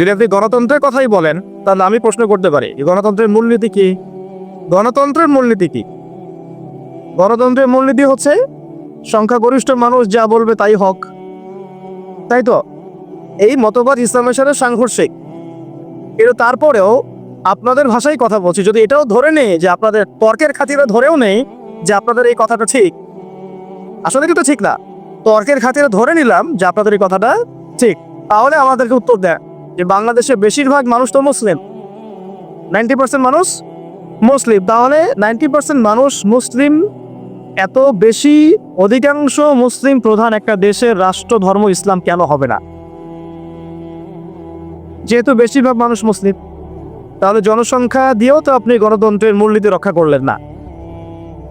যদি আপনি গণতন্ত্রের কথাই বলেন, তাহলে আমি প্রশ্ন করতে পারি গণতন্ত্রের মূলনীতি কি? গণতন্ত্রের মূলনীতি কি? গণতন্ত্রের মূলনীতি হচ্ছে, সংখ্যাগরিষ্ঠ মানুষ যা বলবে তাই হক। তাই তো? এই মতবাদ ইসলামের সাথে সাংঘর্ষিক। কিন্তু তারপরেও আপনাদের ভাষায় কথা বলছি, যদি এটাও ধরে নেই যে আপনাদের তর্কের খাতিরে ধরেও নেই যে আপনাদের এই কথাটা ঠিক। আসলে কিন্তু ঠিক না। তর্কের খাতিরে ধরে নিলাম যে আপনাদের এই কথাটা ঠিক। তাহলে আমাদেরকে উত্তর দেয় যে বাংলাদেশে বেশিরভাগ মানুষ তো মুসলিম। নাইনটি পার্সেন্ট মানুষ মুসলিম। তাহলে নাইনটি পার্সেন্ট মানুষ মুসলিম, এত বেশি অধিকাংশ মুসলিম প্রধান একটা দেশের রাষ্ট্র, ধর্ম, ইসলাম কেন হবে না? যেহেতু বেশিরভাগ মানুষ মুসলিম, তাহলে জনসংখ্যা দিয়েও তো আপনি গণতন্ত্রের মূলনীতি রক্ষা করলেন না।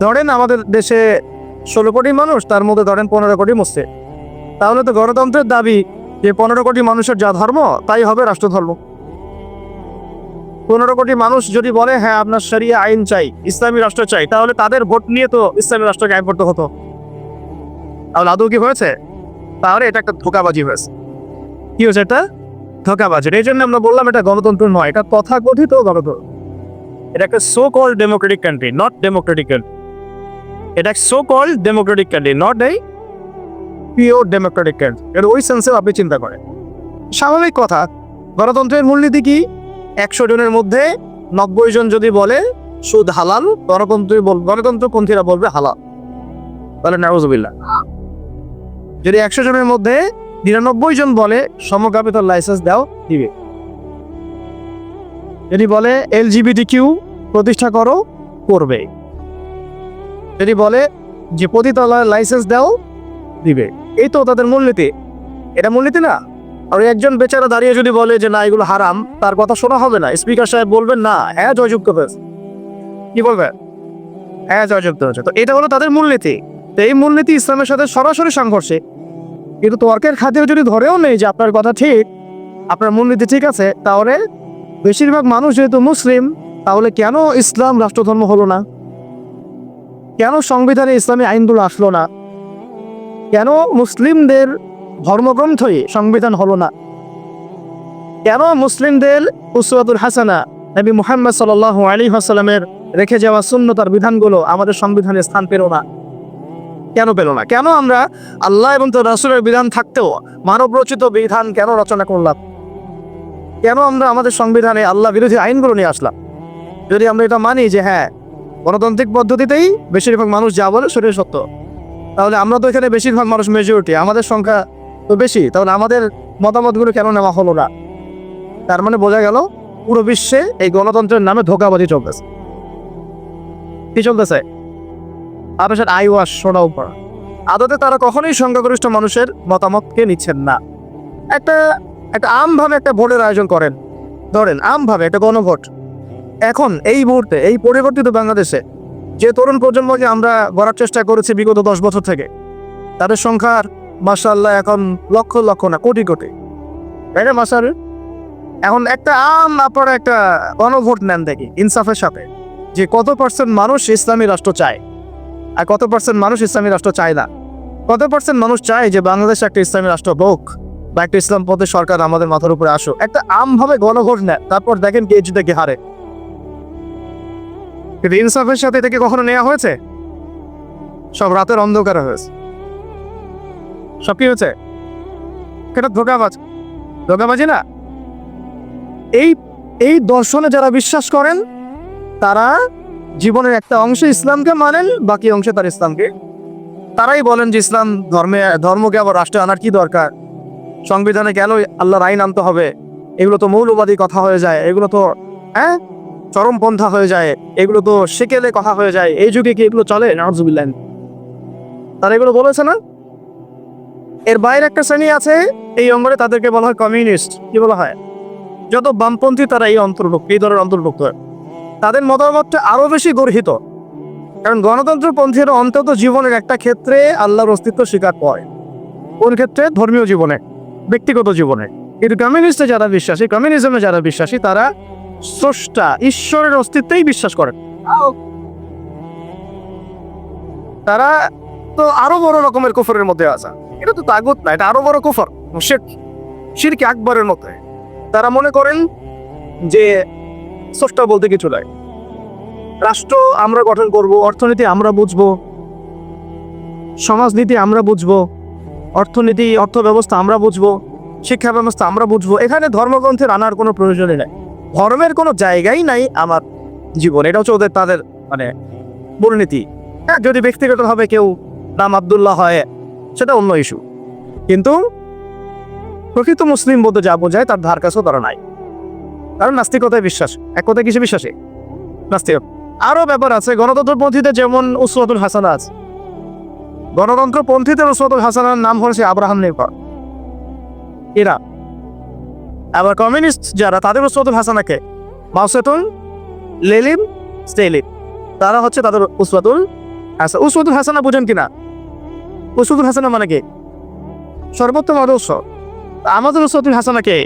ধরেন আমাদের দেশে ষোলো কোটি মানুষ, তার মধ্যে ধরেন পনেরো কোটি মুসলিম। তাহলে তো গণতন্ত্রের দাবি যে পনেরো কোটি মানুষের যা ধর্ম, তাই হবে রাষ্ট্রধর্ম। পনেরো কোটি মানুষ যদি বলে হ্যাঁ আপনার শরিয়া আইন চাই, ইসলামী রাষ্ট্র চাই, তাহলে তাদের ভোট নিয়ে তো ইসলামী রাষ্ট্র কায়েম করতে হতো। তাহলে আদৌ কি হয়েছে? তাহলে এটা একটা ধোকাবাজি হয়েছে। কি হয়েছে এটা? ধোকাবাজি। এই জন্য আমরা বললাম এটা গণতন্ত্র নয়, এটা তথাকথিত গণতন্ত্র। এটা একটা so called democratic country not democratic country এটা so called democratic country not এই পিওর ডেমোক্রেটিক কান্ট্রি এর ওই সেন্সে আপনি চিন্তা করেন। স্বাভাবিক কথা, গণতন্ত্রের মূলনীতি কি? একশো জনের মধ্যে নব্বই জন যদি বলে, সুদ হালাল গণতন্ত্র গণতন্ত্রপন্থীরা বলবে হালাল। তাহলে নাউজুবিল্লাহ। যদি একশো জনের মধ্যে নিরানব্বই জন বলে সমকামিতার লাইসেন্স দাও, দিবে। যদি বলে এলজিবিটি কিউ প্রতিষ্ঠা করো, করবে। যদি বলে যে পতিতালয়ের লাইসেন্স দাও, দিবে। এই তো তাদের মূলনীতি। এটা মূলনীতি না? আর একজন বেচারা দাঁড়িয়ে যদি বলে যে না, এগুলো হারাম, তার কথা শোনা হবে না। স্পিকার সাহেব বলবেন, না হ্যাঁ জয়যুক্ত হয়েছে। কি বলবে হ্যাঁ জয়যুক্ত হয়েছে। তো এটা হলো তাদের মূলনীতি। তো এই মূলনীতি ইসলামের সাথে সরাসরি সংঘর্ষে। কিন্তু তর্কের খাতিরে যদি ধরেও নেই যে আপনার কথা ঠিক, আপনার মূলনীতি ঠিক আছে, তাহলে বেশিরভাগ মানুষ যেহেতু মুসলিম, তাহলে কেন ইসলাম রাষ্ট্রধর্ম হলো না? কেন সংবিধানে ইসলামী আইনগুলো আসলো না? কেন মুসলিমদের ধর্মগ্রন্থই সংবিধান হলো না? কেন মুসলিমদের উসরাতুল হাসানা নবী মুহাম্মদ সাল আলী হাসালামের রেখে যাওয়া শূন্যতার বিধানগুলো আমাদের সংবিধানে স্থান পেল না? কেন পেল না? কেন আমরা আল্লাহ এবং তার রাসুলের বিধান থাকতেও মানব রচিত বিধান কেন রচনা করলাম? কেন আমরা আমাদের সংবিধানে আল্লাহ বিরোধী আইনগুলো নিয়ে আসলাম? যদি আমরা এটা মানি যে হ্যাঁ গণতান্ত্রিক পদ্ধতিতেই বেশিরভাগ মানুষ যা বলে সেটাই সত্য। তাহলে আমরা তো এখানে বেশিরভাগ মানুষ মেজরিটি আমাদের সংখ্যা তো বেশি। তাহলে আমাদের মতামতগুলো কেন নেওয়া হলো না? তার মানে বোঝা গেল পুরো বিশ্বে এই গণতন্ত্রের নামে ধোকাবাজি চলতেছে। কি চলতেছে? আপনার আই ওয়াশ শোনা উপর আদতে তারা কখনোই সংখ্যাগরিষ্ঠ মানুষের মতামতকে নিচ্ছেন না। একটা একটা আমভাবে একটা ভোটের আয়োজন করেন। ধরেন, আমভাবে একটা গণভোট। এখন এই মুহূর্তে, এই পরিবর্তিত বাংলাদেশে যে তরুণ প্রজন্মকে আমরা গড়ার চেষ্টা করেছি বিগত দশ বছর থেকে, তাদের সংখ্যার মাসাল্লাহ এখন লক্ষ লক্ষ না, কোটি কোটি। তাই না মাসাল এখন একটা আম আপনারা একটা গণভোট নেন দেখি, ইনসাফের সাথে, যে কত পার্সেন্ট মানুষ ইসলামী রাষ্ট্র চায় আর কত পার্সেন্ট মানুষ ইসলামী রাষ্ট্র চায় না। কত পার্সেন্ট মানুষ চায় যে বাংলাদেশ একটা ইসলামী রাষ্ট্র হোক বা একটা ইসলাম পথে সরকার আমাদের মাথার উপরে আসুক। একটা আমভাবে গণভোট নেয় তারপর দেখেন কে জিতে কে হারে। কিন্তু ইনসাফের সাথে এটাকে কখনো নেওয়া হয়েছে? সব রাতের অন্ধকারে হয়েছে। সব কি হয়েছে? এটা ধোকাবাজ। ধোকাবাজি না? এই এই দর্শনে যারা বিশ্বাস করেন, তারা জীবনের একটা অংশে ইসলামকে মানেন, বাকি অংশে তার ইসলামকে। তারাই বলেন যে ইসলাম ধর্মে, ধর্মকে আবার রাষ্ট্রে আনার কি দরকার? সংবিধানে কেন আল্লাহর আইন আনতে হবে। এগুলো তো মৌলবাদী কথা হয়ে যায়। এগুলো তো হ্যাঁ? চরমপন্থা হয়ে যায়, এগুলো তো সেকেলে কথা হয়ে যায়, এই যুগে কি এগুলো চলে? নাজুবিল্লাহ তারা এগুলো বলেছে না? এর বাইরে একটা শ্রেণি আছে, এই অঙ্গনে তাদেরকে বলা হয় কমিউনিস্ট। কি বলা হয়? যত বামপন্থী তারা এই অন্তর্ভুক্ত, এই দলের অন্তর্ভুক্ত। তাদের মতামতটা আরও বেশি গর্হিত। কারণ গণতন্ত্রপন্থীরা অন্তত জীবনের একটা ক্ষেত্রে আল্লাহর অস্তিত্ব স্বীকার করে। কোন ক্ষেত্রে? ধর্মীয় জীবনে, ব্যক্তিগত জীবনে। কিন্তু কমিউনিস্টে যারা বিশ্বাসী, কমিউনিজমে যারা বিশ্বাসী, তারা স্রষ্টা ঈশ্বরের অস্তিত্বেই বিশ্বাস করেন। তারা তো আরও বড় রকমের কুফরের মধ্যে আছে। এটা তো তাগুত না, এটা আরও বড় কুফর শিরক শিরকে আকবরের মধ্যে তারা মনে করেন যে স্রষ্টা বলতে কিছু নাই। রাষ্ট্র আমরা গঠন করব, অর্থনীতি আমরা বুঝব, সমাজনীতি আমরা বুঝব, অর্থনীতি অর্থ ব্যবস্থা আমরা বুঝব, শিক্ষা ব্যবস্থা আমরা বুঝব। এখানে ধর্মগ্রন্থের আনার কোনো প্রয়োজনই নাই। ধর্মের কোনো জায়গাই নাই আমার জীবন। এটা হচ্ছে ওদের তাদের মানে মূলনীতি। হ্যাঁ যদি ব্যক্তিগতভাবে কেউ নাম আবদুল্লাহ হয়, সেটা অন্য ইস্যু কিন্তু প্রকৃত মুসলিম বলতে যা বোঝায়, তার ধার কাছেও তারা নাই। কারণ নাস্তিকতায় বিশ্বাস, এক কথায় কিসে বিশ্বাসী? নাস্তিক। আরও ব্যাপার আছে গণতন্ত্রপন্থীতে যেমন উসওয়াতুল হাসানা আছে। গণতন্ত্রপন্থীদের উসওয়াতুল হাসানার নাম হচ্ছে আব্রাহাম নির্ভর এরা আবার কমিউনিস্ট যারা, তাদের উসওয়াতুল হাসানাকে। মাউসেতুল লেলিম স্টেলিম তারা হচ্ছে তাদের উসওয়াতুল হাসান। উসওয়াতুল হাসানা বুঝেন কিনা? উসওয়াতুল হাসানা মানে কি? সর্বোত্তম আদর্শ। আমাদের উসওয়াতুল হাসানা কে?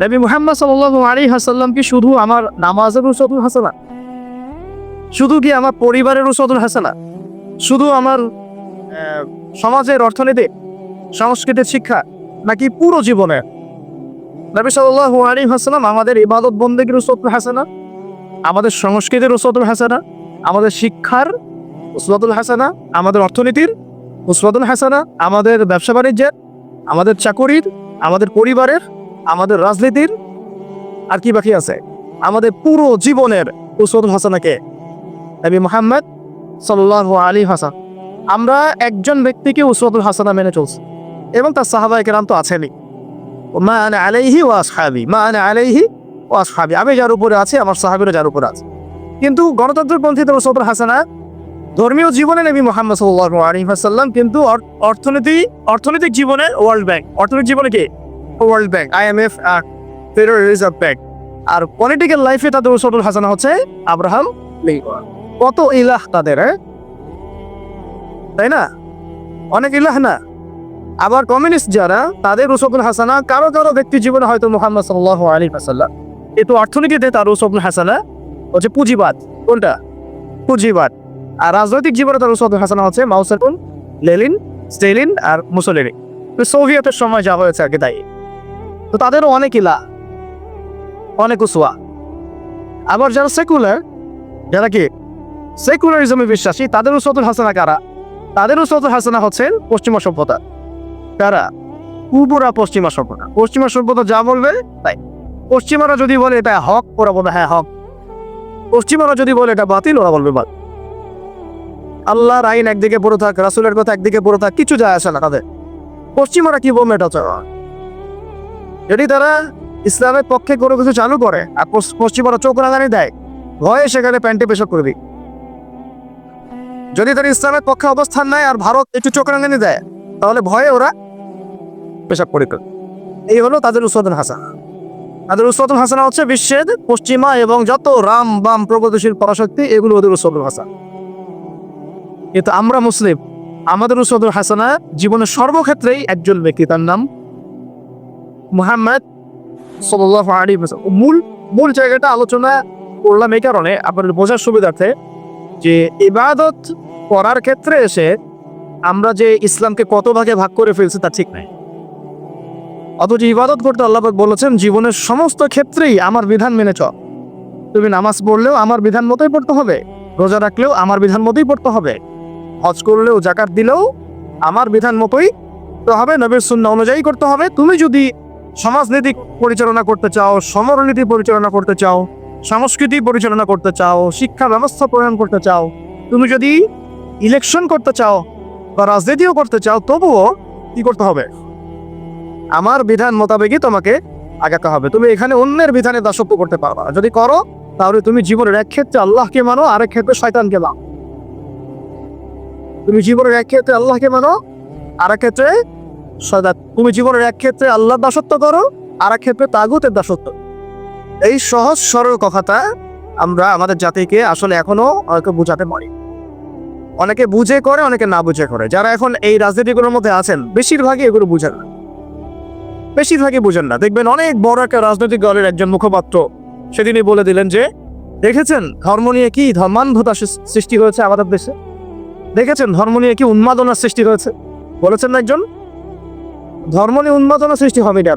নবী মুহাম্মদ সাল্লাল্লাহু আলাইহি হাসাল্লাম কি শুধু আমার নামাজের উসওয়াতুল হাসানা? শুধু কি আমার পরিবারের উসওয়াতুল হাসানা? শুধু আমার সমাজের অর্থনীতি, সংস্কৃতির শিক্ষা? নাকি পুরো জীবনে? নবী সাল্লাল্লাহু আলাইহি হাসাল্লাম আমাদের ইবাদত বন্দেগীর উসওয়াতুল হাসানা, আমাদের সংস্কৃতির উসওয়াতুল হাসানা, আমাদের শিক্ষার উসওয়াতুল হাসানা, আমাদের অর্থনীতির উসওয়াতুল হাসানা, আমাদের ব্যবসা বাণিজ্যের, আমাদের চাকরির, আমাদের পরিবারের, আমাদের রাজনীতির, আর কি বাকি আছে? আমাদের পুরো জীবনের উসওয়াতুল হাসানাকে নবী মোহাম্মদ সাল্লাহ আলী হাসান আমরা একজন ব্যক্তিকে উসওয়াতুল হাসানা মেনে চলছি। এবং তার সাহাবা কেরাম তো আছেনই। মা আনা আলাইহি ওয়া আসহাবি, মা আনা আলাইহি ওয়া আসহাবি। আমি যার উপরে আছি, আমার সাহাবিরা যার উপরে আছে। কিন্তু গণতন্ত্রপন্থীদের উসওয়াতুল হাসানা, ধর্মীয় জীবনে নবী মোহাম্মদ সাল্লাল্লাহু আলাইহি ওয়াসাল্লাম কিন্তু অর- অর্থনীতি, অর্থনৈতিক জীবনে ওয়ার্ল্ড ব্যাংক। অর্থনৈতিক জীবনে কি? ওয়ার্ল্ড ব্যাংক আইএমএফ আর ফেডারেল রিজার্ভ ব্যাংক। আর পলিটিক্যাল লাইফে তাদের উসওয়াতুল হাসানা হচ্ছে আব্রাহাম লিঙ্কন। কত ইলাহ তাদের হ্যাঁ? তাই না? অনেক ইলাহ না? আবার কমিউনিস্ট যারা, তাদের উসবুল হাসানা, কারও কারও ব্যক্তি জীবনে হয়তো মোহাম্মদ সাল্লাহ আলী হাসাল্লাম কিন্তু অর্থনীতিতে তার উসবুল হাসানা হচ্ছে পুঁজিবাদ, কোনটা? পুঁজিবাদ। আর রাজনৈতিক জীবনে তার উসবুল হাসানা হচ্ছে মাউসেটুন লেলিন স্টেলিন আর মুসলিনি সোভিয়েতের সময় যা হয়েছে কি তাই। তো তাদেরও অনেক ইলা, অনেক উসুয়া আবার যারা সেকুলার যারা কি? সেকুলারিজমে বিশ্বাসী, তাদের উসতুল হাসানা কারা? তাদের উসতুল হাসানা হচ্ছেন পশ্চিমা সভ্যতা। কারা পূর্বরা পশ্চিমা সভ্যতা। পশ্চিমা সভ্যতা যা বলবে, তাই। পশ্চিমারা যদি বলে এটা হক, ওরা বলবে হ্যাঁ হক। পশ্চিমারা যদি বলে এটা বাতিল, ওরা বলবে, বাতিল। আল্লাহর আইন একদিকে পড়ে থাক, রাসুলের কথা একদিকে পড়ে থাক, কিছু যায় আসে না তাদের। পশ্চিমারা কি বলবে এটা যদি তারা ইসলামের পক্ষে কোনো কিছু চালু করে, আর পশ্চিমারা চোখ রাঙানি দেয়, ভয়ে সেখানে প্যান্টে পেশাব করে দিই যদি তারা ইসলামের পক্ষে অবস্থান নেয়, আর ভারত একটু চোখ রাঙানি দেয়, তাহলে ভয়ে ওরা পেশাব করে এই হলো তাদের উসওয়াতুল হাসানা। তাদের উসওয়াতুল হাসানা হচ্ছে বিশ্বের পশ্চিমা এবং যত রাম বাম প্রগতিশীল পরাশক্তি, এগুলো ওদের উসওয়াতুল হাসানা। কিন্তু আমরা মুসলিম, আমাদের উসওয়াতুল হাসানা জীবনের সর্বক্ষেত্রেই একজন ব্যক্তি, তার নাম মুহাম্মদ আলাইহি ওয়াসাল্লাম। মূল মূল জায়গাটা আলোচনা করলাম এই কারণে আপনাদের বোঝার সুবিধার্থে যে ইবাদত করার ক্ষেত্রে এসে আমরা যে ইসলামকে কত ভাগে ভাগ করে ফেলছি তা ঠিক নাই। অথচ ইবাদত করতে আল্লাহ বলেছেন, জীবনের সমস্ত ক্ষেত্রেই আমার বিধান মেনে চল। তুমি নামাজ পড়লেও আমার বিধান মতোই পড়তে হবে। রোজা রাখলেও আমার বিধান মতোই পড়তে হবে। হজ করলেও জাকাত দিলেও আমার বিধান মতোই তো হবে। নবীর সুন্না অনুযায়ী করতে হবে। তুমি যদি সমাজনীতি পরিচালনা করতে চাও, সমরনীতি পরিচালনা করতে চাও, সংস্কৃতি পরিচালনা করতে চাও, শিক্ষা ব্যবস্থা প্রয়োগ করতে চাও, তুমি যদি ইলেকশন করতে চাও বা রাজনীতিও করতে চাও, তবুও কি করতে হবে? আমার বিধান মোতাবেকই তোমাকে আগাতে হবে। তুমি এখানে অন্যের বিধানে দাসত্ব করতে পারবা। যদি করো, তাহলে তুমি জীবনের এক ক্ষেত্রে আল্লাহকে মানো, আরেক ক্ষেত্রে শয়তানকে মানো। তুমি জীবনের এক ক্ষেত্রে আল্লাহকে মানো, আরেক ক্ষেত্রে শয়তান। তুমি জীবনের এক ক্ষেত্রে আল্লাহর দাসত্ব করো আর এক ক্ষেত্রে তাগুতের দাসত্ব। এই সহজ, সরল কথাটা আমরা আমাদের জাতিকে আসলে এখনও অনেকে বোঝাতে পারি। অনেকে বুঝে করে, অনেকে না বুঝে করে। যারা এখন এই রাজনীতিগুলোর মধ্যে আছেন, বেশিরভাগই এগুলো বুঝে না। বেশিরভাগই বুঝেন না। দেখবেন অনেক বড় একটা রাজনৈতিক দলের একজন মুখপাত্র, সেদিনই বলে দিলেন যে, দেখেছেন ধর্ম নিয়ে কি ধর্মান্ধতা সৃষ্টি হয়েছে আমাদের দেশে? দেখেছেন ধর্ম নিয়ে কি উন্মাদনার সৃষ্টি হয়েছে? বলেছেন না একজন? ধর্ম নিয়ে উন্মাদনা সৃষ্টি হবে না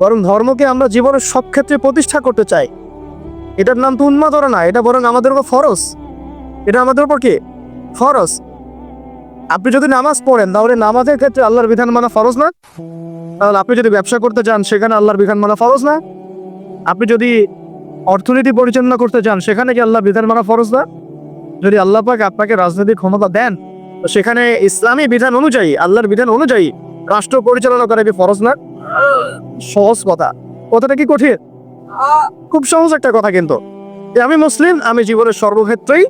বরং ধর্মকে আমরা জীবনের সব ক্ষেত্রে প্রতিষ্ঠা করতে চাই। এটার নাম তো উন্মাদনা না, এটা বরং আমাদের উপর ফরস এটা আমাদের উপর কি? ফরজ। আপনি যদি নামাজ পড়েন, তাহলে নামাজের ক্ষেত্রে আল্লাহর বিধান মানা ফরজ না। তাহলে আপনি যদি ব্যবসা করতে চান সেখানে আল্লাহর বিধান মানা ফরজ না। আপনি যদি অর্থনীতি পরিচালনা করতে চান সেখানে কি আল্লাহ বিধান মানা ফরজ না? যদি আল্লাহ পাক আপনাকে রাজনৈতিক ক্ষমতা দেন, তো সেখানে ইসলামী বিধান অনুযায়ী, আল্লাহর বিধান অনুযায়ী রাষ্ট্র পরিচালনা করা কি ফরজ না? সহজ কথা। কথাটা কি কঠিন? খুব সহজ একটা কথা কিন্তু। আমি মুসলিম, আমি জীবনের সর্বক্ষেত্রেই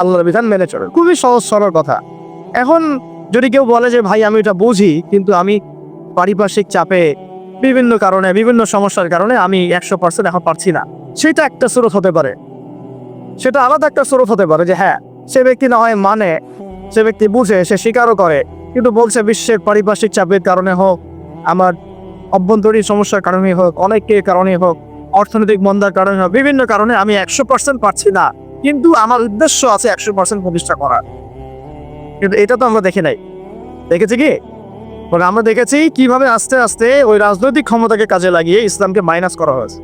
আল্লাহর বিধান মেনে চলে খুবই সহজ, সরল কথা। এখন যদি কেউ বলে যে, ভাই, আমি এটা বুঝি, কিন্তু আমি পারিপার্শ্বিক চাপে বিভিন্ন কারণে, বিভিন্ন সমস্যার কারণে আমি একশো পার্সেন্ট এখন পারছি না, সেটা একটা স্রোত হতে পারে। সেটা আলাদা একটা স্রোত হতে পারে যে হ্যাঁ সে ব্যক্তি না হয় মানে সে ব্যক্তি বুঝে, সে স্বীকারও করে, কিন্তু বলছে বিশ্বের পারিপার্শ্বিক চাপের কারণে হোক, আমার অভ্যন্তরীণ সমস্যার কারণে হোক, অনেকের কারণে হোক, অর্থনৈতিক মন্দার কারণে হোক, বিভিন্ন কারণে আমি একশো পার্সেন্ট পারছি না, কিন্তু আমার উদ্দেশ্য আছে একশো পার্সেন্ট প্রতিষ্ঠা করা কিন্তু এটা তো আমরা দেখি নাই। দেখেছি কি? মানে আমরা দেখেছি কীভাবে আস্তে আস্তে ওই রাজনৈতিক ক্ষমতাকে কাজে লাগিয়ে ইসলামকে মাইনাস করা হয়েছে।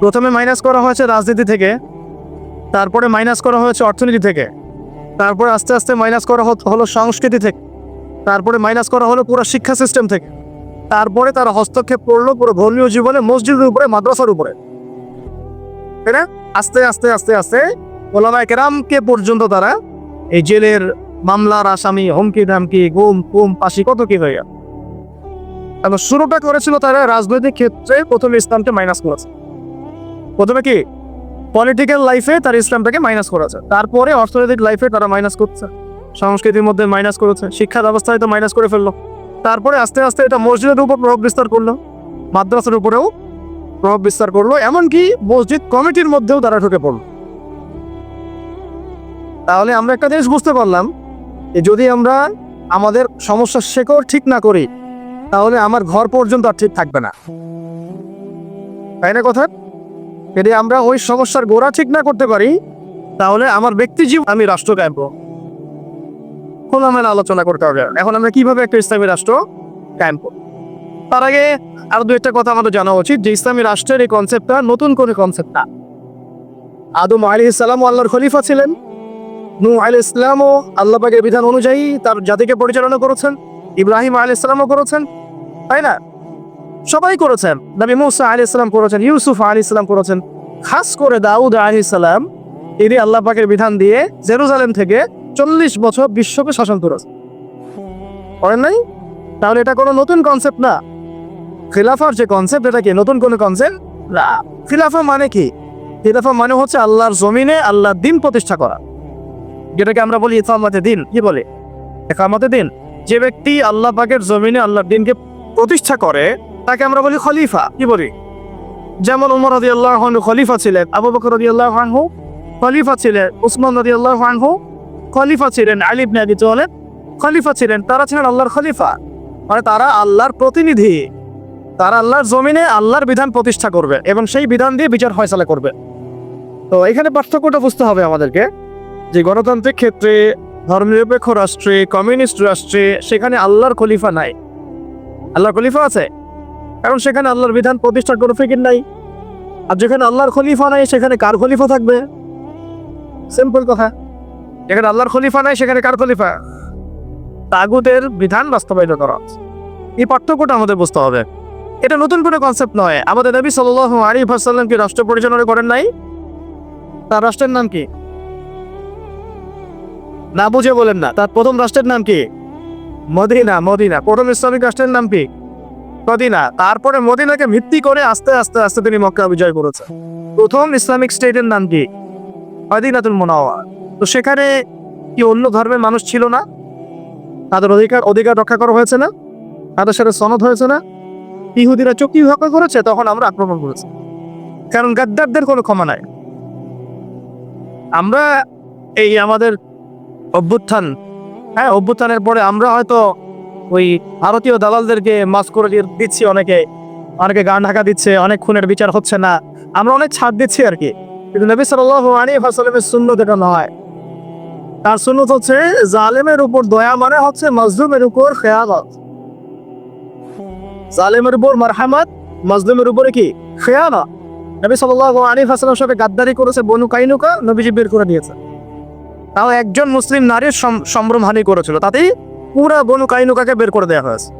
প্রথমে মাইনাস করা হয়েছে রাজনীতি থেকে, তারপরে মাইনাস করা হয়েছে অর্থনীতি থেকে, তারপরে আস্তে আস্তে মাইনাস করা হলো সংস্কৃতি থেকে, তারপরে মাইনাস করা হলো পুরো শিক্ষা সিস্টেম থেকে, তারপরে তার হস্তক্ষেপ করল পুরো ধর্মীয় জীবনে মসজিদের উপরে, মাদ্রাসার উপরে। তাই না? আস্তে আস্তে আস্তে আস্তে ওলামায় কেরামকে পর্যন্ত তারা এই জেলের মামলার আসামি হুমকি ধামকি, গুম, কুম পাশি কত কি হয়ে গেল? এবং শুরুটা করেছিল তারা রাজনৈতিক ক্ষেত্রে প্রথমে ইসলামকে মাইনাস করেছে। প্রথমে কি? পলিটিক্যাল লাইফে তার ইসলামটাকে মাইনাস করেছে। তারপরে অর্থনৈতিক লাইফে তারা মাইনাস করছে। সংস্কৃতির মধ্যে মাইনাস করেছে। শিক্ষা ব্যবস্থায় তো মাইনাস করে ফেলল। তারপরে আস্তে আস্তে এটা মসজিদের উপর প্রভাব বিস্তার করল। মাদ্রাসার উপরেও প্রভাব বিস্তার করল। এমনকি মসজিদ কমিটির মধ্যেও তারা ঢুকে পড়ল। তাহলে আমরা একটা জিনিস বুঝতে পারলাম যে যদি আমরা আমাদের সমস্যার শেকড় ঠিক না করি, তাহলে আমার ঘর পর্যন্ত আর ঠিক থাকবে না। তাই না কথা? যদি আমরা ওই সমস্যার গোড়া ঠিক না করতে পারি, তাহলে আমার ব্যক্তি জীবন আমি রাষ্ট্র করব। খোলামেলা আলোচনা করতে হবে। এখন আমরা কীভাবে একটা ইসলামী রাষ্ট্র করব তার আগে আরও দু একটা কথা আমাদের জানা উচিত যে ইসলামী রাষ্ট্রের এই কনসেপ্টটা নতুন কোনো কনসেপ্ট না। আদম আলী ইসলাম আল্লাহর খলিফা ছিলেন। নূ আল ইসলামও আল্লাহ পাকের বিধান অনুযায়ী তার জাতিকে পরিচালনা করেছেন, ইব্রাহিম আল ইসলামও করেছেন, তাই না? সবাই করেছেন। নবী মুসা আলি ইসলাম করেছেন, ইউসুফ আলী ইসলাম করেছেন। খাস করে দাউদ আলী ইসলাম তিনি আল্লাহ পাকের বিধান দিয়ে জেরুজালেম থেকে চল্লিশ বছর বিশ্বকে শাসন করেছেন। করেন নাই? তাহলে এটা কোনো নতুন কনসেপ্ট না। খিলাফার যে কনসেপ্ট এটা কি নতুন কোনো কনসেপ্ট না। খিলাফা মানে কি? খিলাফা মানে হচ্ছে আল্লাহর জমিনে আল্লাহর দিন প্রতিষ্ঠা করা। যেটাকে আমরা বলি ইসামাতে দিন। কি বলে? একামতে দিন। যে ব্যক্তি আল্লাহ পাকের জমিনে আল্লাহর দিনকে প্রতিষ্ঠা করে, তাকে আমরা বলি খলিফা। কি বলি? যেমন উমর রদি আল্লাহ খলিফা ছিলেন, আবু বকর রদি আল্লাহ খলিফা ছিলেন, উসমান রদি আল্লাহ খলিফা ছিলেন আলিব নাবি তোলেন খলিফা ছিলেন, তারা ছিলেন আল্লাহর খলিফা। মানে তারা আল্লাহর প্রতিনিধি। তারা আল্লাহর জমিনে আল্লাহর বিধান প্রতিষ্ঠা করবে এবং সেই বিধান দিয়ে বিচার ফয়সালা করবে। তো এখানে পার্থক্যটা বুঝতে হবে আমাদেরকে। যে গণতান্ত্রিক ক্ষেত্রে, ধর্মনিরপেক্ষ রাষ্ট্রে, কমিউনিস্ট রাষ্ট্রে, সেখানে আল্লাহর খলিফা নাই। আল্লাহর খলিফা আছে, কারণ সেখানে আল্লাহর বিধান প্রতিষ্ঠা করে ফিকির নাই। আর যেখানে আল্লাহর খলিফা নাই, সেখানে কার খলিফা থাকবে? সিম্পল কথা। যেখানে আল্লাহর খলিফা নাই, সেখানে কার খলিফা? তাগুদের বিধান বাস্তবায়িত করা এই পার্থক্যটা আমাদের বুঝতে হবে। এটা নতুন কোনো কনসেপ্ট নয়। আমাদের নবী সাল আলী ভাসাল্লাম কি রাষ্ট্র পরিচালনা করেন নাই। তার রাষ্ট্রের নাম কি? না বুঝে বলেন না। তার প্রথম রাষ্ট্রের নাম কি? Medina Medina. প্রথম ইসলামিক রাষ্ট্রের নাম কি? মদিনা। তারপরে মদিনাকে ভিত্তি করে আস্তে আস্তে আস্তে তিনি মক্কা বিজয় করেছেন। প্রথম ইসলামিক স্টেটের নাম কি? মদিনাতুল মোনাওয়া তো সেখানে কি অন্য ধর্মের মানুষ ছিল না? তাদের অধিকার অধিকার রক্ষা করা হয়েছে না? তাদের সাথে সনদ হয়েছে না? ইহুদিরা চুক্তি হত্যা করেছে, তখন আমরা আক্রমণ করেছি। কারণ গাদ্দারদের কোনো ক্ষমা নাই। আমরা এই আমাদের অভ্যুত্থান। হ্যাঁ অভ্যুত্থানের পরে আমরা হয়তো ওই ভারতীয় দালালদেরকে মাস করে দিচ্ছি অনেকে। অনেকে গান ঢাকা দিচ্ছে, অনেক খুনের বিচার হচ্ছে না। আমরা অনেক ছাড় দিচ্ছি আর কি। কিন্তু নবী সাল্লাহ আলী হাসালামের সুন্নত এটা নয়। তার সুন্নত হচ্ছে, জালেমের উপর দয়া মানে হচ্ছে মজলুমের উপর খেয়ালত জালেমের উপর মারহামাত, মাজলুমের উপরে কি? খেয়ানা নবী সাল্লাল্লাহু আলাইহি ওয়াসাল্লামের সাথে গাদ্দারি করেছে, বনু কাইনুকা নবীজি বের করে দিয়েছে। তাও একজন মুসলিম নারীর সম- সম্ভ্রমহানি করেছিল। তাতেই পুরা বনু কাইনুকাকে বের করে দেওয়া হয়েছে।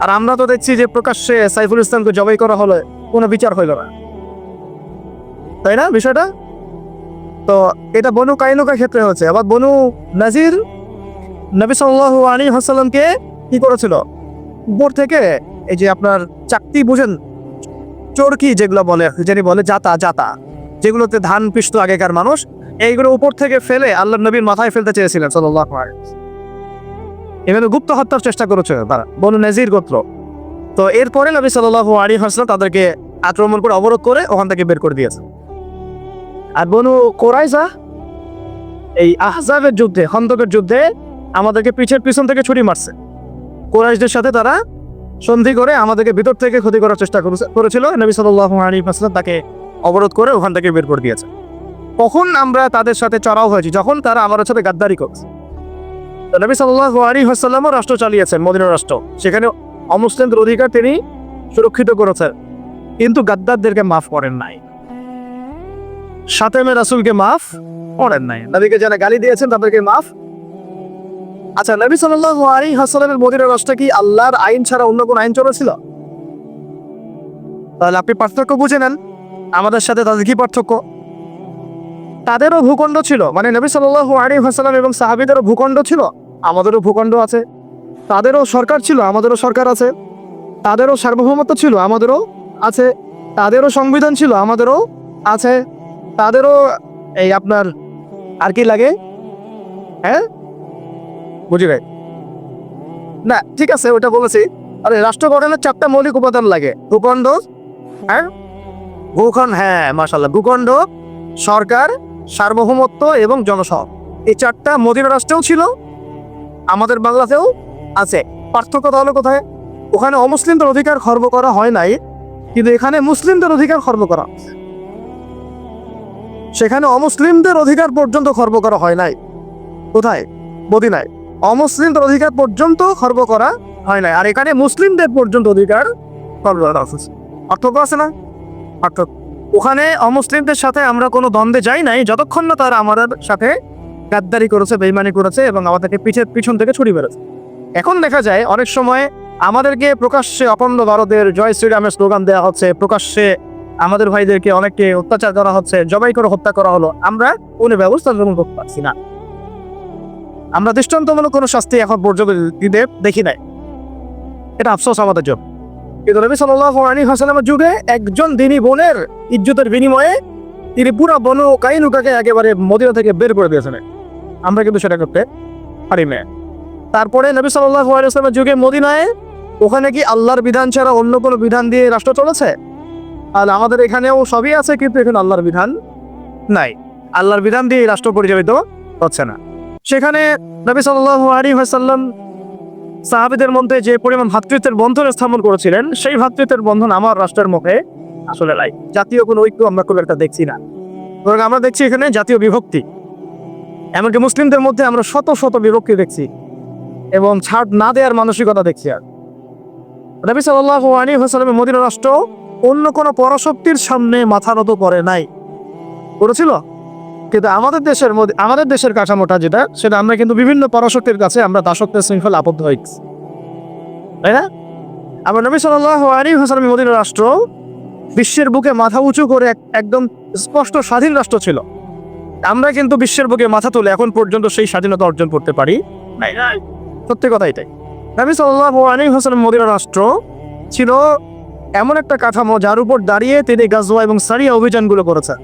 আর আমরা তো দেখছি যে প্রকাশ্যে সাইফুল ইসলামকে জবাই করা হলে কোনো বিচার হইল না। তাই না বিষয়টা? তো এটা বনু কাইনুকার ক্ষেত্রে হচ্ছে আবার বনু নাজির নবী সাল্লাল্লাহু আলাইহি ওয়াসাল্লামকে কি করেছিল? উপর থেকে এই যে আপনার চাকতি বুঝেন, চরকি যেগুলো বলে যিনি বলে জাতা জাতা, যেগুলোতে ধান পিষ্ট আগেকার মানুষ এইগুলো উপর থেকে ফেলে আল্লাহ নবীর মাথায় ফেলতে চেয়েছিলেন আলাইহি এভাবে গুপ্ত হত্যার চেষ্টা করেছে তারা, বনু নাজির গোত্র। তো এরপরে নবী সাল্লাল্লাহু আলাইহি ওয়াসাল্লাম তাদেরকে আক্রমণ করে, অবরোধ করে ওখান থেকে বের করে দিয়েছে। আর বনু কোরাইজা এই আহজাবের যুদ্ধে, খন্দকের যুদ্ধে আমাদেরকে পিছের পিছন থেকে ছুরি মারছে। কোরাইশদের সাথে তারা সন্ধি করে আমাদেরকে ভিতর থেকে ক্ষতি করার চেষ্টা করেছিল। নবী সাল্লাল্লাহু আলাইহি ওয়াসাল্লাম তাকে অবরোধ করে ওখান থেকে বের করে দিয়েছে। কখন আমরা তাদের সাথে চড়াও হয়েছি? যখন তারা আমাদের সাথে গাদ্দারি করছে। নবী সাল্লাল্লাহু আলাইহি ওয়াসাল্লামও রাষ্ট্র চালিয়েছেন, মদিনা রাষ্ট্র। সেখানে অমুসলিমদের অধিকার তিনি সুরক্ষিত করেছেন। কিন্তু গাদ্দারদেরকে মাফ করেন নাই। সাতেমে রাসুলকে মাফ করেন নাই। নবীকে যারা গালি দিয়েছেন, তাদেরকে মাফ আচ্ছা নবী সাল্লাল্লাহু আলাইহি ওয়াসাল্লামের মদিনা রাষ্ট্রে কি আল্লাহর আইন ছাড়া অন্য কোন আইন চলেছিল? তাহলে আপনি পার্থক্য বুঝে নেন। আমাদের সাথে তাদের কি পার্থক্য? তাদেরও ভূখণ্ড ছিল। মানে নবী সাল্লাল্লাহু আলাইহি ওয়াসাল্লাম এবং সাহাবিদেরও ভূখণ্ড ছিল। আমাদেরও ভূখণ্ড আছে। তাদেরও সরকার ছিল, আমাদেরও সরকার আছে। তাদেরও সার্বভৌমত্ব ছিল, আমাদেরও আছে। তাদেরও সংবিধান ছিল, আমাদেরও আছে। তাদেরও এই আপনার আর কি লাগে? হ্যাঁ? বুঝি ভাই না, ঠিক আছে ওটা বলেছি। আরে, রাষ্ট্র গঠনের চারটা মৌলিক উপাদান লাগে। ভূখণ্ড হ্যাঁ? ভূখণ্ড হ্যাঁ মাসাল্লাহ ভূখণ্ড, সরকার সার্বভৌমত্ব এবং জনসহ এই চারটা মদিনা রাষ্ট্রেও ছিল, আমাদের বাংলাতেও আছে। পার্থক্য তাহলে কোথায়? ওখানে অমুসলিমদের অধিকার খর্ব করা হয় নাই, কিন্তু এখানে মুসলিমদের অধিকার খর্ব করা। সেখানে অমুসলিমদের অধিকার পর্যন্ত খর্ব করা হয় নাই। কোথায়? মদিনায়। অমুসলিমদের অধিকার পর্যন্ত খর্ব করা হয় নাই। আর এখানে মুসলিমদের পর্যন্ত অধিকার খর্ব করা পার্থক্য আছে না? পার্থক্য ওখানে অমুসলিমদের সাথে আমরা কোনো দ্বন্দ্বে যাই নাই, যতক্ষণ না তারা আমাদের সাথে গাদ্দারি করেছে, বেইমানি করেছে এবং আমাদেরকে পিছের পিছন থেকে ছুরি মেরেছে। এখন দেখা যায় অনেক সময় আমাদেরকে প্রকাশ্যে অখণ্ড ভারতের জয় শ্রীরামের স্লোগান দেওয়া হচ্ছে, প্রকাশ্যে আমাদের ভাইদেরকে অনেককে অত্যাচার করা হচ্ছে, জবাই করে হত্যা করা হলো। আমরা কোনো ব্যবস্থা গ্রহণ করতে পারছি না। আমরা দৃষ্টান্তমূলক কোনো শাস্তি এখন পর্যন্ত দিতে দেখি নাই। এটা আফসোস আমাদের জন্য। কিন্তু নবী আলাইহি ওয়াসাল্লামের যুগে একজন দিনী বোনের ইজ্জতের বিনিময়ে তিনি পুরা বনু কাইনুকাকে একেবারে মদিনা থেকে বের করে দিয়েছেন। আমরা কিন্তু সেটা করতে পারি না। তারপরে নবী ওয়াসাল্লামের যুগে মদিনায় ওখানে কি আল্লাহর বিধান ছাড়া অন্য কোনো বিধান দিয়ে রাষ্ট্র চলেছে? আর আমাদের এখানেও সবই আছে, কিন্তু এখানে আল্লাহর বিধান নাই। আল্লাহর বিধান দিয়ে রাষ্ট্র পরিচালিত হচ্ছে না। সেখানে নবী ওয়াসাল্লাম সাহাবিদের মধ্যে যে পরিমাণ ভাতৃত্বের বন্ধন স্থাপন করেছিলেন, সেই ভাতৃত্বের বন্ধন আমার রাষ্ট্রের মুখে আসলে নাই। জাতীয় কোনো ঐক্য আমরা খুব একটা দেখছি না। বরং আমরা দেখছি এখানে জাতীয় বিভক্তি। এমনকি মুসলিমদের মধ্যে আমরা শত শত বিভক্তি দেখছি এবং ছাড় না দেওয়ার মানসিকতা দেখছি আর। নবী সাল্লাল্লাহু আলাইহি ওয়াসাল্লামের মদিনা রাষ্ট্র অন্য কোনো পরাশক্তির সামনে মাথা নত করে নাই। করেছিল? কিন্তু আমাদের দেশের মধ্যে আমাদের দেশের কাঠামোটা যেটা, সেটা আমরা কিন্তু বিভিন্ন পরাশক্তির কাছে আমরা দাসত্বের শৃঙ্খলা আবদ্ধ হয়েছি তাই না? আবার নবী সাল্লাল্লাহু আলাইহি ওয়াসাল্লামের মদিনা রাষ্ট্র বিশ্বের বুকে মাথা উঁচু করে একদম স্পষ্ট স্বাধীন রাষ্ট্র ছিল। আমরা কিন্তু বিশ্বের বুকে মাথা তুলে এখন পর্যন্ত সেই স্বাধীনতা অর্জন করতে পারি সত্যি কথা এটাই। নবী সাল্লাল্লাহু আলাইহি ওয়াসাল্লাম মদিনা রাষ্ট্র ছিল এমন একটা কাঠামো যার উপর দাঁড়িয়ে তিনি গাজওয়া এবং সারিয়া অভিযানগুলো করেছেন।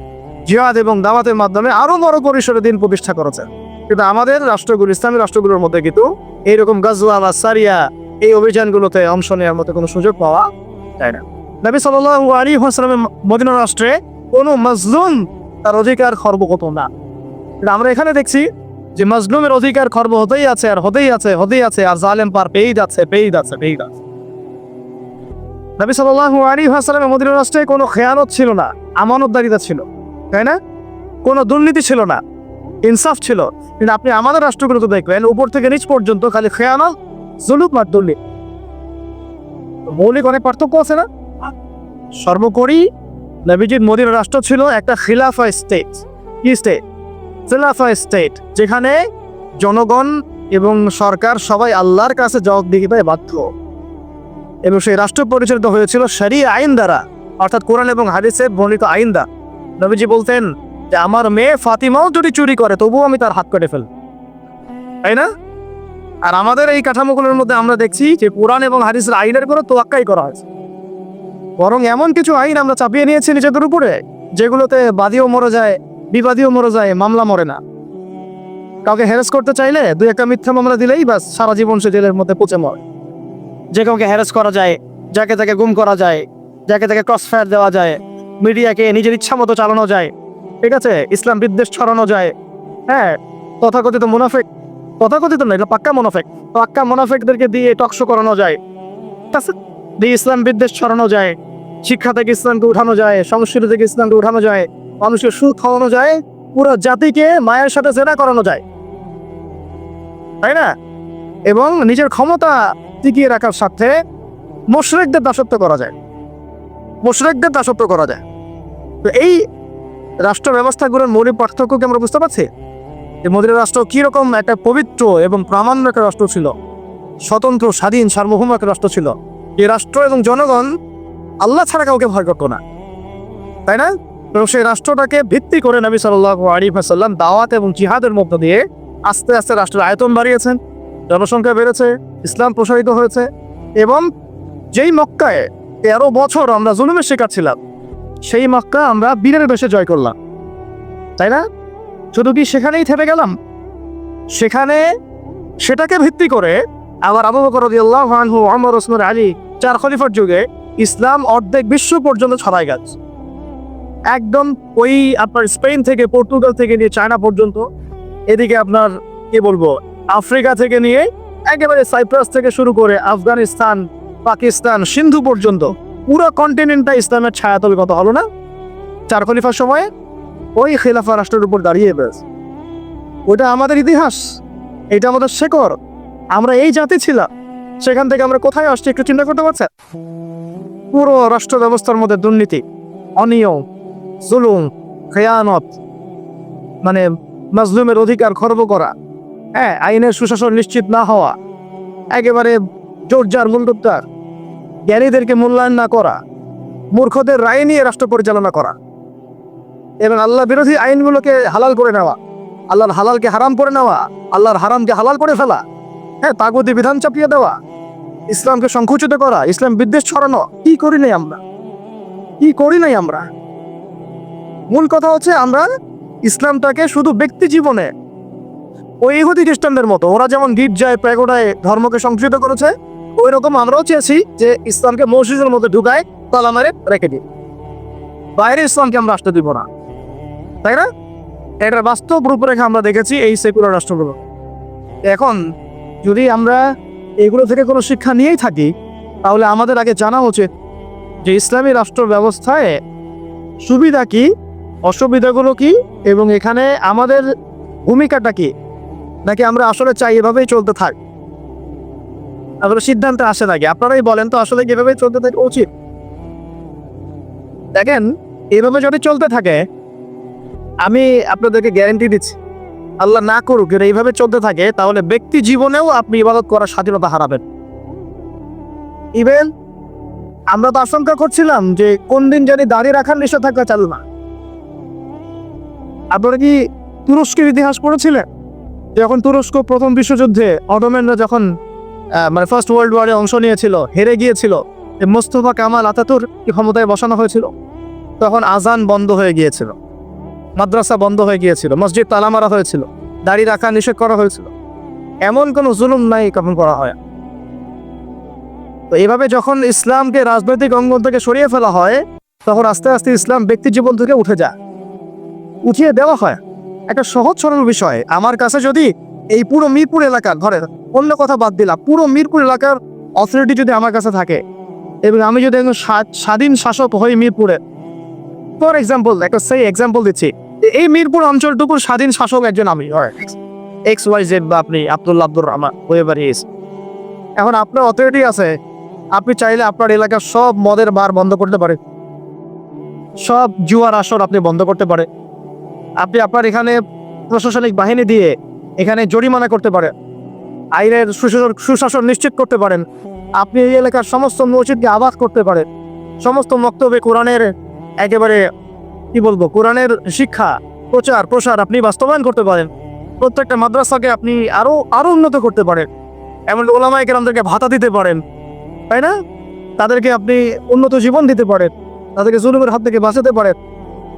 জিহাদ এবং দাওয়াতের মাধ্যমে আরও বড় পরিসরে দিন প্রতিষ্ঠা করেছেন। কিন্তু আমাদের রাষ্ট্রগুলো, ইসলামী রাষ্ট্রগুলোর মধ্যে কিন্তু এইরকম গাজওয়া বা সারিয়া এই অভিযানগুলোতে অংশ নেওয়ার মতো কোনো সুযোগ পাওয়া যায় না। নবী সাল্লাল্লাহু আলাইহি ওয়াসাল্লামের মদিনা রাষ্ট্রে কোনো মাজলুম তার অধিকার খর্ব হতো না। আমরা এখানে দেখছি যে মজলুমের অধিকার খর্ব হতেই আছে আর হতেই আছে হতেই আছে আর জালেম পার পেয়েই যাচ্ছে পেয়েই যাচ্ছে পেয়েই যাচ্ছে। নবী সাল্লাল্লাহু আলাইহি ওয়াসাল্লামের মদিনা রাষ্ট্রে কোনো খেয়ানত ছিল না, আমানতদারিতা ছিল। তাই না? কোনো দুর্নীতি ছিল না। ইনসাফ ছিল। কিন্তু আপনি আমাদের রাষ্ট্রগুলো তো দেখবেন, উপর থেকে নিচ পর্যন্ত খালি খেয়ানত, জুলুম আর দুর্নীতি। মৌলিক অনেক পার্থক্য আছে না? সর্বোপরি নবীজির মোদীর রাষ্ট্র ছিল একটা খিলাফা স্টেট কি স্টেট খিলাফা স্টেট যেখানে জনগণ এবং সরকার সবাই আল্লাহর কাছে জবাবদিহিতায় বাধ্য। এবং সেই রাষ্ট্র পরিচালিত হয়েছিল সারি আইন দ্বারা, অর্থাৎ কোরআন এবং হাদিসের বর্ণিত আইন দ্বারা। নবীজি বলতেন যে, আমার মেয়ে ফাতিমাও যদি চুরি করে, তবুও আমি তার হাত কেটে ফেল তাই না? আর আমাদের এই কাঠামোগুলোর মধ্যে আমরা দেখছি যে, কোরআন এবং হাদিসের আইনের কোনো তোয়াক্কাই করা হয়েছে। বরং এমন কিছু আইন আমরা চাপিয়ে নিয়েছি নিজেদের উপরে, যেগুলোতে বাদীও মরে যায়, বিবাদীও মরে যায়, মামলা মরে না। কাউকে হ্যারাস করতে চাইলে দুই একটা মিথ্যা মামলা দিলেই বাস সারা জীবন সে জেলের মধ্যে পচে মরে। যে কাউকে হ্যারাস করা যায়, যাকে তাকে গুম করা যায়, যাকে তাকে ক্রস ফায়ার দেওয়া যায় মিডিয়াকে নিজের ইচ্ছা মতো চালানো যায়। ঠিক আছে? ইসলাম বিদ্বেষ ছড়ানো যায়। হ্যাঁ? তথাকথিত মুনাফেক তথাকথিত না, এটা পাক্কা মুনাফেক। পাক্কা মুনাফেকদেরকে দিয়ে টকশো করানো যায়? দিয়ে ইসলাম বিদ্বেষ ছড়ানো যায়। শিক্ষা থেকে ইসলামকে উঠানো যায়। সংস্কৃতি থেকে ইসলামকে উঠানো যায়। মানুষকে সুদ খাওয়ানো যায়। পুরো জাতিকে মায়ের সাথে জেনা করানো যায়। তাই না? এবং নিজের ক্ষমতা টিকিয়ে রাখার সাথে মোশরেকদের দাসত্ব করা যায়। মোশরেকদের দাসত্ব করা যায়। তো এই রাষ্ট্র ব্যবস্থাগুলোর মৌলিক পার্থক্য কি আমরা বুঝতে পারছি? যে মদিনা রাষ্ট্র কীরকম একটা পবিত্র এবং প্রামাণ্য একটা রাষ্ট্র ছিল? স্বতন্ত্র, স্বাধীন, সার্বভৌম একটা রাষ্ট্র ছিল। এই রাষ্ট্র এবং জনগণ আল্লাহ ছাড়া কাউকে ভয় করতো না। তাই না? এবং সেই রাষ্ট্রটাকে ভিত্তি করে নবী সাল্লাহ আলী সাল্লাম দাওয়াত এবং জিহাদের মধ্য দিয়ে আস্তে আস্তে রাষ্ট্রের আয়তন বাড়িয়েছেন, জনসংখ্যা বেড়েছে, ইসলাম প্রসারিত হয়েছে এবং যেই মক্কায় তেরো বছর আমরা জুলুমের শিকার ছিলাম সেই মক্কা আমরা বীরের বেশে জয় করলাম। তাই না? শুধু কি সেখানেই থেমে গেলাম? সেখানে সেটাকে ভিত্তি করে আবার আবু বকর রাদিয়াল্লাহু আনহু, ওমর, ওসমান, আলী চার খলিফার যুগে ইসলাম অর্ধেক বিশ্ব পর্যন্ত ছড়াই গেছে। একদম ওই আপনার স্পেন থেকে, পর্তুগাল থেকে নিয়ে চায়না পর্যন্ত, এদিকে আপনার, কি বলব, আফ্রিকা থেকে নিয়ে একেবারে সাইপ্রাস থেকে শুরু করে আফগানিস্তান, পাকিস্তান, সিন্ধু পর্যন্ত পুরো কন্টিনেন্টটা ইসলামের ছায়াতল কত হলো না? চার খলিফার সময় ওই খেলাফা রাষ্ট্রের উপর দাঁড়িয়ে বেশ। ওটা আমাদের ইতিহাস, এটা আমাদের শেকড়। আমরা এই জাতি ছিলাম, সেখান থেকে আমরা কোথায় আসছি একটু চিন্তা করতে পারছেন? পুরো রাষ্ট্র ব্যবস্থার মধ্যে দুর্নীতি, অনিয়ম, জুলুম, খেয়ানত মানে মাজলুমের অধিকার খর্ব করা হ্যাঁ আইনের সুশাসন নিশ্চিত না হওয়া, একেবারে জোরজার মূল্যোদ্ধার জ্ঞানীদেরকে মূল্যায়ন না করা, মূর্খদের রায় নিয়ে রাষ্ট্র পরিচালনা করা এবং আল্লাহ বিরোধী আইনগুলোকে হালাল করে নেওয়া, আল্লাহর হালালকে হারাম করে নেওয়া, আল্লাহর হারামকে হালাল করে ফেলা হ্যাঁ তাগতি বিধান চাপিয়ে দেওয়া, ইসলামকে সংকুচিত করা, ইসলাম বিদ্বেষ ছড়ানো, কি করি নাই আমরা? কি করি নাই আমরা? মূল কথা হচ্ছে আমরা ইসলামটাকে শুধু ব্যক্তি জীবনে ওই ইহুদি খ্রিস্টানদের মতো, ওরা যেমন গির্জায়, প্যাগোডায় ধর্মকে সংস্কৃত করেছে ওই রকম আমরাও চেয়েছি যে ইসলামকে মসজিদের মধ্যে ঢুকায় তালা মারে রেখে দিই। বাইরে ইসলামকে আমরা আসতে দিব না। তাই না? এটার বাস্তব রূপরেখা আমরা দেখেছি এই সেকুলার রাষ্ট্রগুলো। এখন যদি আমরা এগুলো থেকে কোনো শিক্ষা নিয়েই থাকি, তাহলে আমাদের আগে জানা উচিত যে ইসলামী রাষ্ট্র ব্যবস্থায় সুবিধা কি, অসুবিধাগুলো কি, এবং এখানে আমাদের ভূমিকাটা কি? নাকি আমরা আসলে চাই এভাবেই চলতে থাক? আসলে সিদ্ধান্তে আসে নাকি আপনারাই বলেন তো আসলে কি এভাবেই চলতে থাকা উচিত। দেখেন, এভাবে যদি চলতে থাকে, আমি আপনাদেরকে গ্যারেন্টি দিচ্ছি, আল্লাহ না করুক এরা এইভাবে চলতে থাকে, তাহলে ব্যক্তি জীবনেও আপনি ইবাদত করার স্বাধীনতা হারাবেন। ইভেন আমরা তো আশঙ্কা করছিলাম যে কোন দিন জানি দাঁড়িয়ে রাখার নিষেধাজ্ঞা চালু না। আপনারা কি তুরস্কের ইতিহাস পড়েছিলেন? যখন তুরস্ক প্রথম বিশ্বযুদ্ধে অটোম্যানরা যখন মানে ফার্স্ট ওয়ার্ল্ড ওয়ারে অংশ নিয়েছিল, হেরে গিয়েছিল। মোস্তফা কামাল আতাতুর ক্ষমতায় বসানো হয়েছিল? তখন আজান বন্ধ হয়ে গিয়েছিল। মাদ্রাসা বন্ধ হয়ে গিয়েছিল। মসজিদ তালা মারা হয়েছিল। দাড়ি রাখা নিষেধ করা হয়েছিল। এমন কোনো জুলুম নাই কখন করা হয়। তো এভাবে যখন ইসলামকে রাজনৈতিক অঙ্গন থেকে সরিয়ে ফেলা হয়, তখন আস্তে আস্তে ইসলাম ব্যক্তি জীবন থেকে উঠে যায়। উঠিয়ে দেওয়া হয়। একটা সহজ সরল বিষয়। আমার কাছে যদি এই পুরো মিরপুর এলাকার ধরে অন্য কথা বাদ দিলাম, পুরো মিরপুর এলাকার অথরিটি যদি আমার কাছে থাকে, এবং আমি যদি একজন স্বাধীন শাসক হই মিরপুরে ফর এক্সাম্পল একটা সেই এক্সাম্পল দিচ্ছি এই মিরপুর অঞ্চলটুকুর স্বাধীন শাসক একজন আমি এক্স ওয়াই জেড বা আপনি আব্দুল্লা আব্দুর রহমান ওয়েবার ইস এখন আপনার অথরিটি আছে, আপনি চাইলে আপনার এলাকার সব মদের বার বন্ধ করতে পারেন। সব জুয়ার আসর আপনি বন্ধ করতে পারেন। আপনি আপনার এখানে প্রশাসনিক বাহিনী দিয়ে এখানে জরিমানা করতে পারেন আইনের সুশাসন সুশাসন নিশ্চিত করতে পারেন। আপনি এই এলাকার সমস্ত মসজিদকে আবাদ করতে পারেন। সমস্ত মক্তব্যে কোরআনের একেবারে, কি বলব, কোরআনের শিক্ষা, প্রচার, প্রসার আপনি বাস্তবায়ন করতে পারেন। প্রত্যেকটা মাদ্রাসাকে আপনি আরও আরও উন্নত করতে পারেন। এমন ওলামায় কেরামদেরকে ভাতা দিতে পারেন। তাই না? তাদেরকে আপনি উন্নত জীবন দিতে পারেন। তাদেরকে জুলুমের হাত থেকে বাঁচাতে পারেন।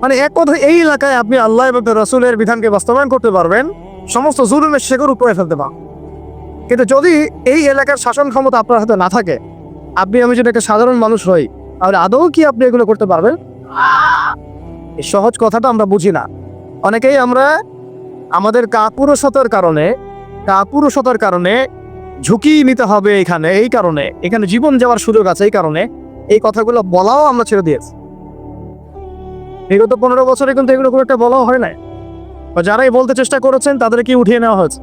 মানে এক কথা এই এলাকায় আপনি আল্লাহ এবং রসুলের বিধানকে বাস্তবায়ন করতে পারবেন। সমস্ত জুলুমের শেকর উপরে ফেলতে পারেন কিন্তু যদি এই এলাকার শাসন ক্ষমতা আপনার হাতে না থাকে, আপনি আমি যদি একটা সাধারণ মানুষ হই, তাহলে আদৌ কি আপনি এগুলো করতে পারবেন? এই সহজ কথাটা আমরা বুঝি না। অনেকেই আমরা আমাদের কাপুরুষতার কারণে কাপুরুষতার কারণে ঝুঁকি নিতে হবে এখানে, এই কারণে। এখানে জীবন যাওয়ার সুযোগ আছে এই কারণে। এই কথাগুলো বলাও আমরা ছেড়ে দিয়েছি। বিগত পনেরো বছরে কিন্তু এগুলো খুব একটা বলাও হয় না বা যারাই বলতে চেষ্টা করেছেন তাদেরকে উঠিয়ে নেওয়া হয়েছে।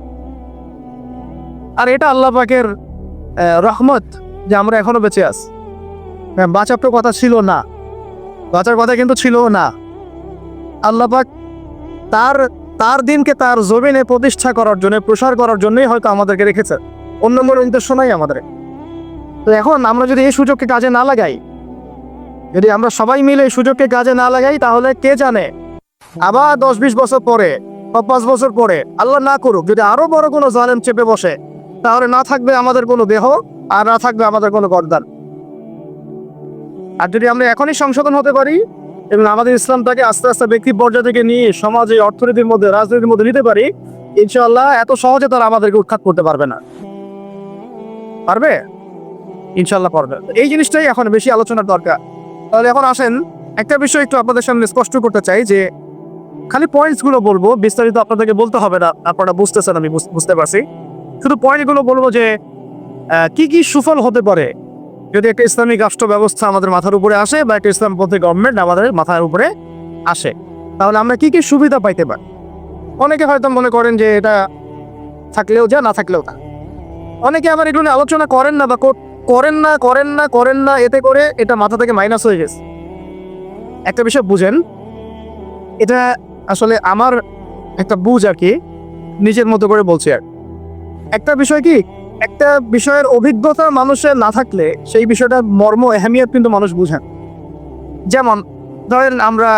আর এটা আল্লাহ পাকের রহমত যে আমরা এখনও বেঁচে আছি। হ্যাঁ, বাঁচার তো কথা ছিল না। বাঁচার কথা কিন্তু ছিল না। আল্লাহ পাক তার তার দিনকে তার জমিনে প্রতিষ্ঠা করার জন্য প্রসার করার জন্যই হয়তো আমাদেরকে রেখেছে। অন্য কোনো উদ্দেশ্য নাই আমাদের। তো এখন আমরা যদি এই সুযোগকে কাজে না লাগাই যদি আমরা সবাই মিলে এই সুযোগকে কাজে না লাগাই তাহলে কে জানে আবার দশ বিশ বছর পরে বা পাঁচ বছর পরে, আল্লাহ না করুক, যদি আরও বড় কোনো জালেম চেপে বসে, তাহলে না থাকবে আমাদের কোনো দেহ আর না থাকবে আমাদের কোনো গরদান। আর যদি আমরা এখনই সংশোধন হতে পারি এবং আমাদের ইসলামটাকে আস্তে আস্তে ব্যক্তি পর্যায় থেকে নিয়ে সমাজে, অর্থনীতির মধ্যে, রাজনীতির মধ্যে নিতে পারি, ইনশাআল্লাহ এত সহজে তারা আমাদেরকে উৎখাত করতে পারবে না। পারবে? ইনশাল্লাহ পারবে। এই জিনিসটাই এখন বেশি আলোচনার দরকার। তাহলে এখন আসেন, একটা বিষয় একটু আপনাদের সামনে স্পষ্ট করতে চাই যে খালি পয়েন্টসগুলো বলব, বিস্তারিত আপনাদেরকে বলতে হবে না, আপনারা বুঝতেছেন, আমি বুঝ- বুঝতে পারছি। শুধু পয়েন্টগুলো বলব যে কি কি সুফল হতে পারে? যদি একটা ইসলামিক রাষ্ট্র ব্যবস্থা আমাদের মাথার উপরে আসে বা একটা ইসলামপন্থী গভর্নমেন্ট আমাদের মাথার উপরে আসে, তাহলে আমরা কি কি সুবিধা পাইতে পারি? অনেকে হয়তো মনে করেন যে এটা থাকলেও যা, না থাকলেও তা। অনেকে আবার এগুলো আলোচনা করেন না বা কর- করেন না করেন না করেন না, এতে করে এটা মাথা থেকে মাইনাস হয়ে গেছে। একটা বিষয় বুঝেন, এটা আসলে আমার একটা বুঝ আর কি, নিজের মতো করে বলছি আর। একটা বিষয় কি, একটা বিষয়ের অভিজ্ঞতা মানুষের না থাকলে সেই বিষয়টার মর্ম, এহমিয়ত কিন্তু মানুষ বুঝেন যেমন ধরেন আমরা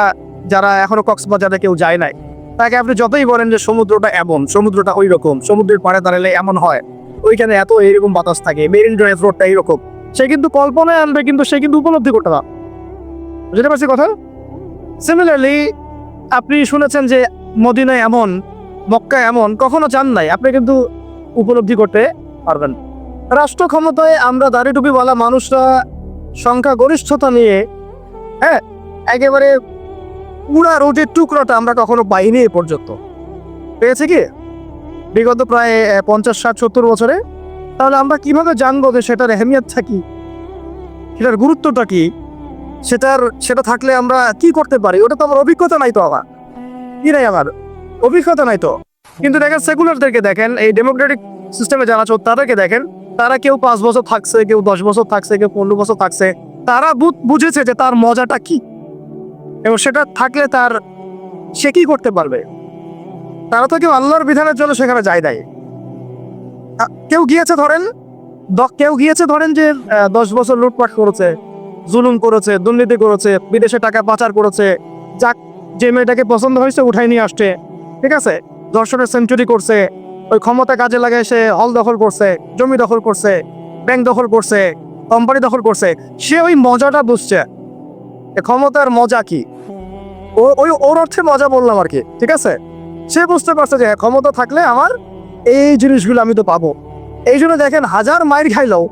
যারা এখনও কক্সবাজারে কেউ যায় নাই, তাকে আপনি যতই বলেন যে সমুদ্রটা এমন, সমুদ্রটা ওই রকম সমুদ্রের পাড়ে দাঁড়ালে এমন হয়, ওইখানে এত এইরকম বাতাস থাকে, মেরিন ড্রাইভ রোডটা এইরকম সে কিন্তু কল্পনায় আনবে, কিন্তু সে কিন্তু উপলব্ধি করতে পারে বুঝতে পারছি কথা? সিমিলারলি আপনি শুনেছেন যে মদিনায় এমন মক্কা এমন, কখনো চান নাই। আপনি কিন্তু উপলব্ধি করতে পারবেন। রাষ্ট্র ক্ষমতায় আমরা দাড়ি টুপিওয়ালা মানুষরা সংখ্যা গরিষ্ঠতা নিয়ে হ্যাঁ একেবারে পুরা রোডের টুকরোটা আমরা কখনো পাইনি এ পর্যন্ত। পেয়েছে কি? বিগত প্রায় পঞ্চাশ, ষাট, সত্তর বছরে। তাহলে আমরা কীভাবে জানব যে সেটার এহমিয়তটা কি? সেটার গুরুত্বটা কি? সেটার সেটা থাকলে আমরা কি করতে পারি? ওটা তো আমার অভিজ্ঞতা নাই তো আমার। কি নাই আমার? অভিজ্ঞতা নাই তো। কিন্তু দেখেন সেকুলারদেরকে দেখেন এই ডেমোক্রেটিক সিস্টেমে যারা চোখ তাদেরকে দেখেন তারা কেউ পাঁচ বছর থাকছে কেউ দশ বছর থাকছে কেউ পনেরো বছর থাকছে তারা বুঝেছে যে তার মজাটা কি। এবং সেটা থাকলে তার সে কি করতে পারবে? তারা তো কেউ আল্লাহর বিধানের জন্য সেখানে যায় আ, কেউ গিয়েছে ধরেন কেউ গিয়েছে ধরেন যে দশ বছর লুটপাট করেছে। জুলুম করেছে দুর্নীতি করেছে বিদেশে টাকা পাচার করেছে। যাক যে মেয়েটাকে পছন্দ হয়েছে উঠাই নিয়ে আসছে। ঠিক আছে? দর্শনের সেঞ্চুরি করছে। ওই ক্ষমতা কাজে লাগায় সে হল দখল করছে জমি দখল করছে ব্যাংক দখল করছে কোম্পানি দখল করছে। সে ওই মজাটা বুঝছে। ক্ষমতার মজা কি? ও ওই ওর অর্থে মজা বললাম আর কি। ঠিক আছে? সে বুঝতে পারছে যে হ্যাঁ, ক্ষমতা থাকলে আমার এই জিনিসগুলো আমি তো পাবো। এই জন্য দেখেন হাজার মাইর খাইলেও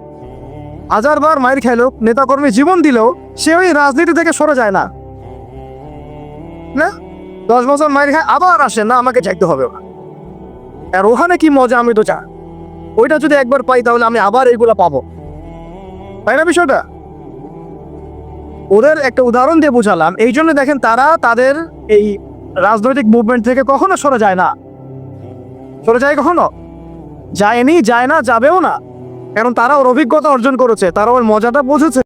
হাজার বার মাইর খাইলেও নেতাকর্মী জীবন দিলেও সে ওই রাজনীতি থেকে সরে যায় না। না? দশ বছর মাইর খায়, আবার আসে, না আমাকে চাইতে হবে আর ওখানে কি মজা, আমি তো চা ওইটা যদি একবার পাই, তাহলে আমি আবার এইগুলা পাবো। তাই না বিষয়টা? ওদের একটা উদাহরণ দিয়ে বুঝালাম, এই জন্য দেখেন তারা তাদের এই রাজনৈতিক মুভমেন্ট থেকে কখনো সরে যায় না। সরে যায় কখনো? যায়নি, যায় না, যাবেও না। কারণ তারা ওর অভিজ্ঞতা অর্জন করেছে তারা ওর মজাটা বুঝেছে।